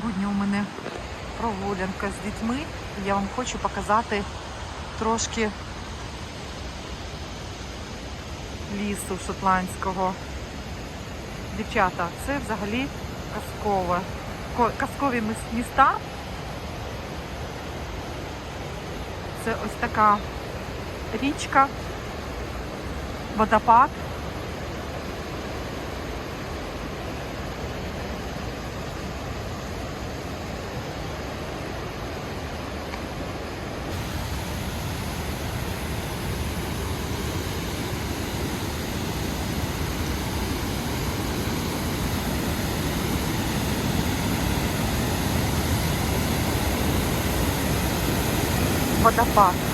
Сьогодні у мене прогулянка з дітьми. і Я вам хочу показати трошки лісу шотландського. Дівчата, це взагалі казкове. Казкові міста. Це ось така річка, водопад. Водопад.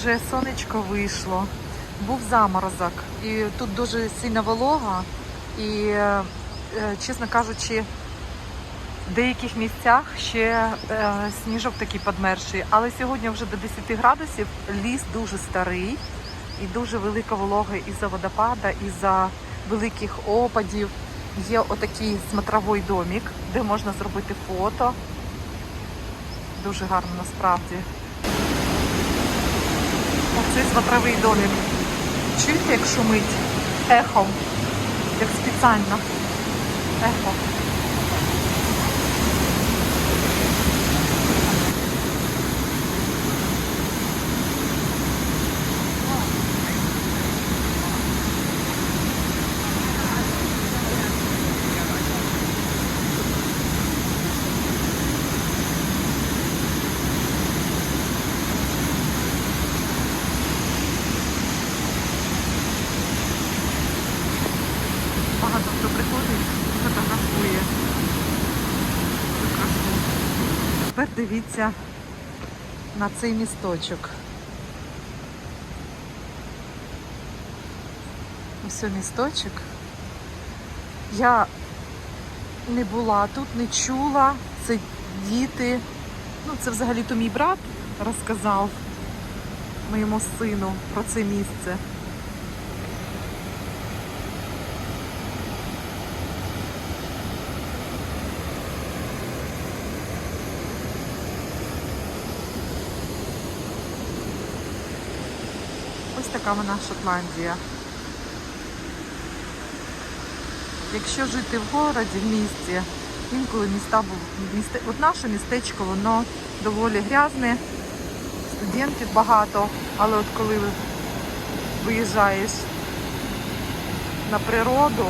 Вже сонечко вийшло, був заморозок, і тут дуже сильна волога. І, е, е, чесно кажучи, в деяких місцях ще е, сніжок такий подмерший. Але сьогодні вже до 10 градусів ліс дуже старий і дуже велика волога із-за водопада, із-за великих опадів. Є отакий смотровий домик, де можна зробити фото. Дуже гарно насправді. Оцей ватровий домик. Чуєте, як шумить ехо, як спеціально. Ехо. Багато хто приходить і фотографує. Цю красу. Тепер дивіться на цей місточок. Ось місточок. Я не була тут, не чула. Це діти. Ну, це взагалі-то мій брат розказав моєму сину про це місце. Така вона Шотландія. Якщо жити в городі, в місті, інколи міста місте, от наше містечко, воно доволі грязне, студентів багато, але от коли виїжджаєш на природу,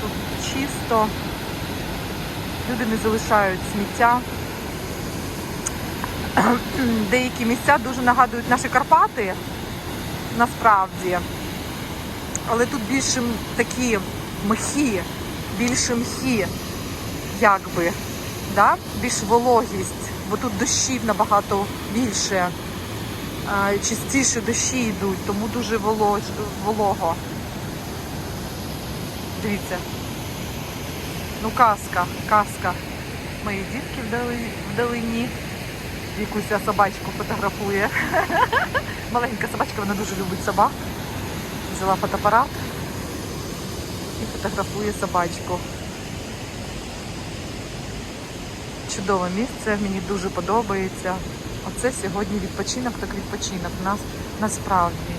тут чисто, люди не залишають сміття. Деякі місця дуже нагадують наші Карпати, насправді. Але тут більше такі мхи, більше мхи, якби, да? більш вологість, бо тут дощів набагато більше, а, частіше дощі йдуть, тому дуже воло... волого. Дивіться. Ну, казка, казка. Мої дітки вдали- вдалині. Якусь собачку фотографує. Маленька собачка, вона дуже любить собак. Взяла фотоапарат і фотографує собачку. Чудове місце, мені дуже подобається. Оце сьогодні відпочинок, так відпочинок нас насправді.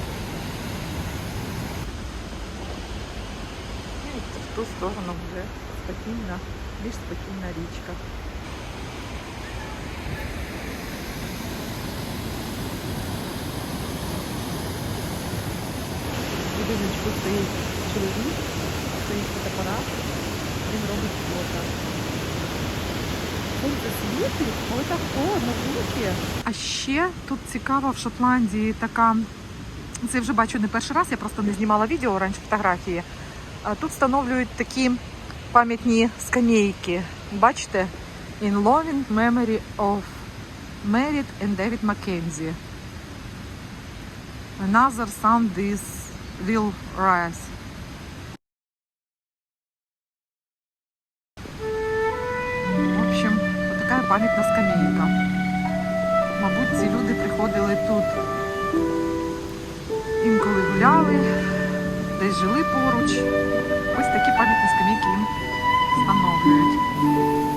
І в ту сторону вже спокійна, більш спокійна річка. Будиночку стоїть чоловік, стоїть фотоапарат, він робить фото. А ще тут цікаво в Шотландії така. Це я вже бачу не перший раз, я просто не знімала відео раніше фотографії. Тут встановлюють такі пам'ятні скамейки. Бачите? In loving memory of Merit and David Mackenzie. Another sun this will rise. В общем, вот такая памятна скамейка. Мабуть, ці люди приходили тут. Інколи гуляли, десь жили поруч. Ось такі пам'ятні скамейки їм встановлюють.